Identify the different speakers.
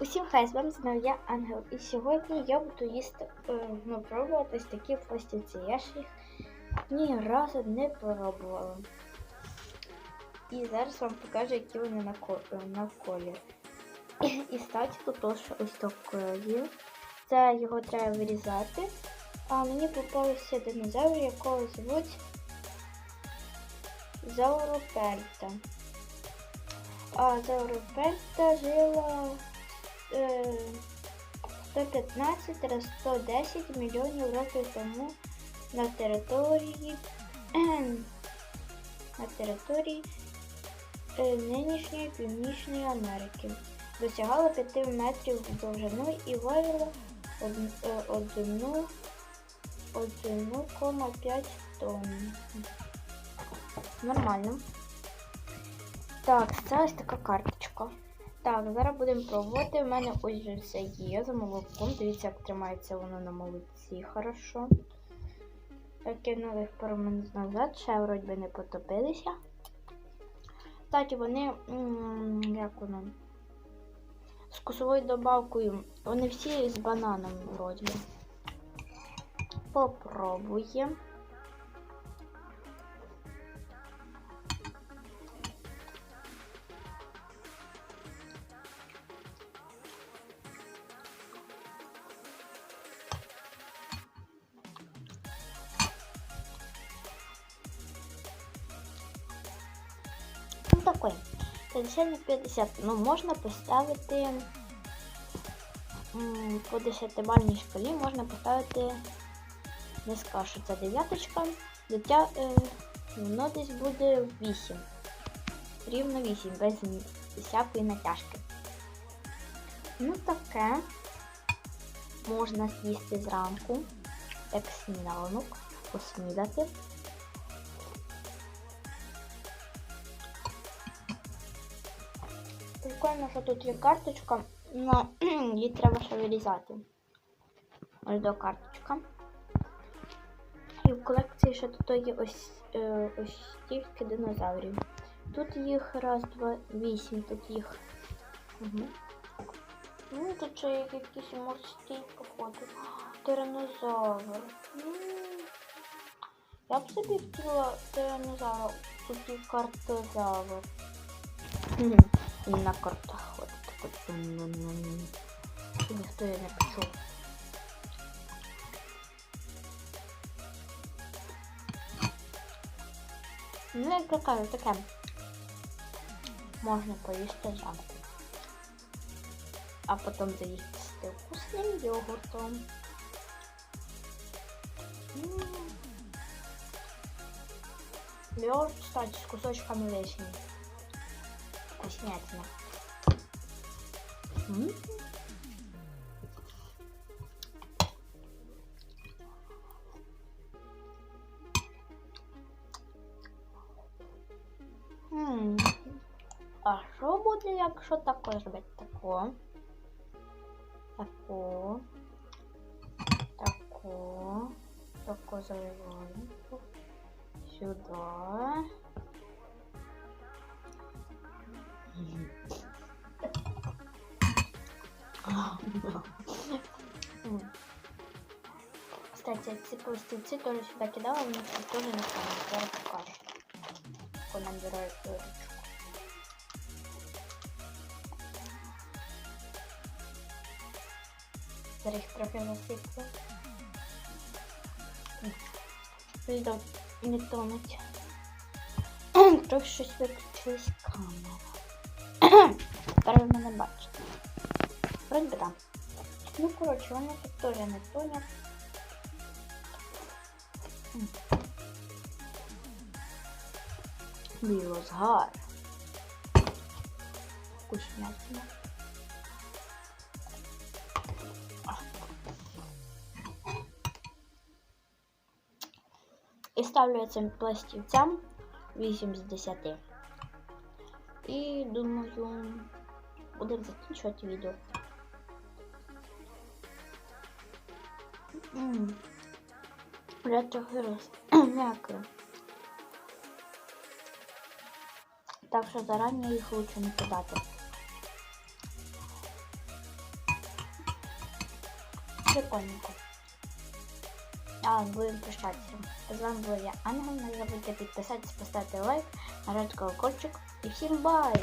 Speaker 1: Усім хай з вами знову я Ангел. І сьогодні я буду їсти е, ну, пробувати ось такі пластівці. Я ж їх ні разу не пробувала. І зараз вам покажу, які вони на, ко- е, на колір. І статі тут ось такої. Це його треба вирізати. А мені попався динозавр, якого звуть Зауропельта. А Зауропельта жила е, 115-110 мільйонів років тому на території на території е, нинішньої Північної Америки. Досягала 5 метрів довжину і важила е, одну- 1,5 тонн. Нормально. Так, це ось така карточка. Так, зараз будемо пробувати. У мене ось вже все є за молоком. Дивіться, як тримається воно на молоці хорошо. Їх пару минут назад, ще вроді не потопилися. Кстати, вони, як воно, з вкусовою добавкою. Вони всі з бананом вроді. Попробуємо. Такой. 50 на 50. Ну, можна поставити по 10-бальній шкалі можна поставити не скажу, це дев'яточка. Дитя воно десь буде 8. Рівно 8, без всякої натяжки. Ну таке можна з'їсти зранку, як сніданок, поснідати. Прикольно, що тут є карточка, але її треба ще вирізати. Ось до карточка. І в колекції ще тут є ось, е, ось стільки динозаврів. Тут їх раз, два, вісім, тут їх. Угу. Ну, тут ще є якийсь морський походу. Тиранозавр. Я б собі хотіла тиранозавра. Тут є картозавр. Мгм. І на картах ходить. Так от. І Ніхто я не почув. Ну, я кажу, таке. Можна поїсти зранку. А потім заїсти вкусним йогуртом. Йогурт, кстати, з кусочками вишні. Вкуснятина. М. М. А що буде, якщо тако зробити? Тако. Тако. Тако. Тако заливаємо. Сюди. Кстати, ці пластівці теж сюди кидала, тут теж не саме. Зараз покажу. Тако набираю ручку. Зараз їх трохи засиплю. Відео не тонуть. Трохи щось виключилась камера. Тепер ви мене. Да. Ну, коротше, вони тут теж не тонять. М. Мій розгар. Вкуснятина. І ставлю цим пластівцям 8 з 10. І думаю, будемо закінчувати відео. Я м'яко. Так що зарані їх лучше не кидати. Прикольненько. А, будемо прощатися. З вами була я, Ангел. Не забудьте підписатися, поставити лайк, нажати колокольчик. І всім бай!